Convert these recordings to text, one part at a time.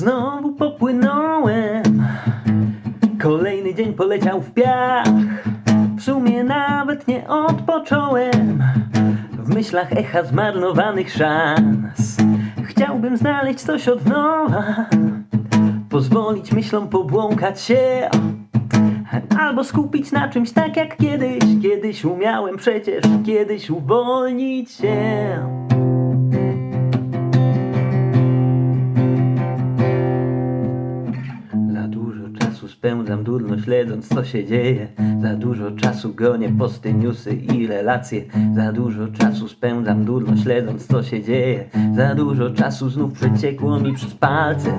Znowu popłynąłem. Kolejny dzień poleciał w piach. W sumie nawet nie odpocząłem. W myślach echa zmarnowanych szans. Chciałbym znaleźć coś od nowa. Pozwolić myślom pobłąkać się. Albo skupić na czymś tak jak kiedyś. Kiedyś umiałem przecież, kiedyś uwolnić się. Durno śledząc co się dzieje. Za dużo czasu gonię posty, newsy i relacje. Za dużo czasu spędzam durno śledząc co się dzieje. Za dużo czasu znów przeciekło mi przez palce.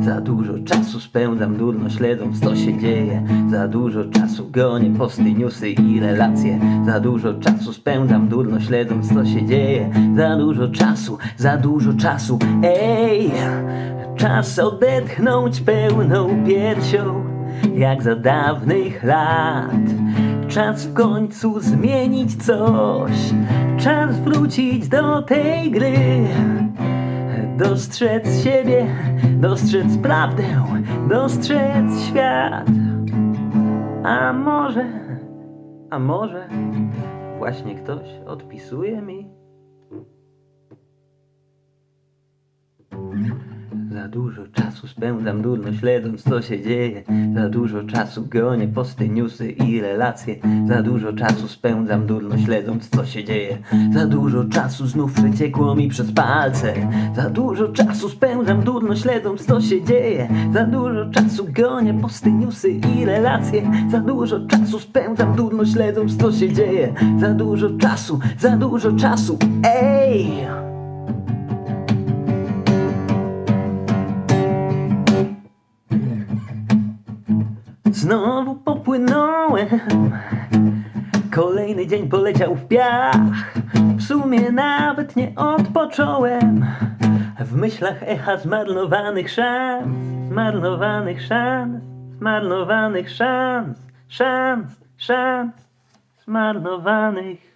Za dużo czasu spędzam durno śledząc co się dzieje. Za dużo czasu gonię posty, newsy i relacje. Za dużo czasu spędzam durno śledząc co się dzieje. Za dużo czasu, za dużo czasu, ej Czas odetchnąć pełną piersią, jak za dawnych lat. Czas w końcu zmienić coś, czas wrócić do tej gry. Dostrzec siebie, dostrzec prawdę, dostrzec świat. A może, a może właśnie ktoś odpisuje mi? Za dużo czasu spędzam durno śledząc co się dzieje. Za dużo czasu gonię posty, newsy i relacje. Za dużo czasu spędzam durno śledząc co się dzieje. Za dużo czasu znów przeciekło mi przez palce. Za dużo czasu spędzam durno śledząc co się dzieje. Za dużo czasu gonię posty, newsy i relacje. Za dużo czasu spędzam durno śledząc co się dzieje. Za dużo czasu, za dużo czasu, ej! Znowu popłynąłem. Kolejny dzień poleciał w piach. W sumie nawet nie odpocząłem. W myślach echa zmarnowanych szans, zmarnowanych szans, zmarnowanych szans, szans, szans, zmarnowanych